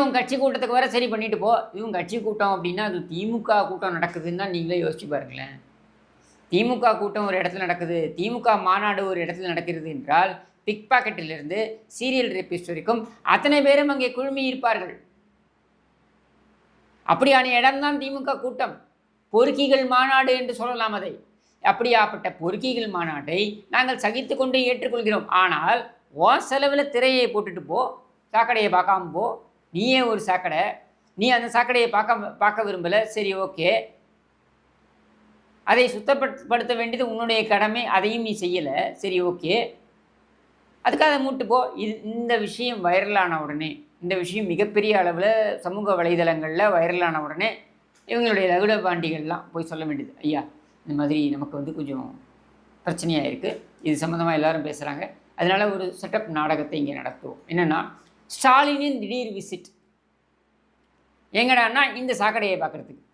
இவங்க கட்சி கூட்டத்துக்கு வர சரி பண்ணிட்டு போ. இவங்க கட்சி கூட்டம் அப்படின்னா அது திமுக கூட்டம் நடக்குதுன்னு தான் நீங்களே யோசிச்சு பாருங்களேன். திமுக கூட்டம் ஒரு இடத்துல நடக்குது. திமுக மாநாடு ஒரு இடத்துல நடக்கிறது என்றால் பிக் பாக்கெட்டிலிருந்து சீரியல் ரேபிஸ்ட் வரைக்கும் அத்தனை பேரும் அங்கே குழுமி இருப்பார்கள். அப்படியான இடம்தான் திமுக கூட்டம். பொறுக்கிகள் மாநாடு என்று சொல்லலாம் அதை. அப்படியாப்பட்ட பொறுக்கிகள் மாநாட்டை நாங்கள் சகித்து கொண்டு ஏற்றுக்கொள்கிறோம். ஆனால் ஓ செலவில் திரையை போட்டுட்டு போ சாக்கடையை பார்க்காம போ நீயே ஒரு சாக்கடை. நீ அந்த சாக்கடையை பார்க்க பார்க்க விரும்பலை. சரி ஓகே. அதை சுத்தப்படுத்த வேண்டியது உன்னுடைய கடமை. அதையும் நீ செய்யலை. சரி ஓகே. அதுக்காக அதை மூட்டு போ. இது இந்த விஷயம் வைரலான உடனே இந்த விஷயம் மிகப்பெரிய அளவில் சமூக வலைதளங்களில் வைரலான உடனே இவங்களுடைய லகுட பாண்டிகள்லாம் போய் சொல்ல வேண்டியது. ஐயா இந்த மாதிரி நமக்கு வந்து கொஞ்சம் பிரச்சனையாக இருக்குது இது சம்மந்தமாக எல்லாரும் பேசுகிறாங்க அதனால் ஒரு செட்டப் நாடகத்தை இங்கே நடத்துவோம். என்னென்னா ஸ்டாலினின் திடீர் விசிட் எங்கடான்னா இந்த சாக்கடையை பார்க்குறதுக்கு?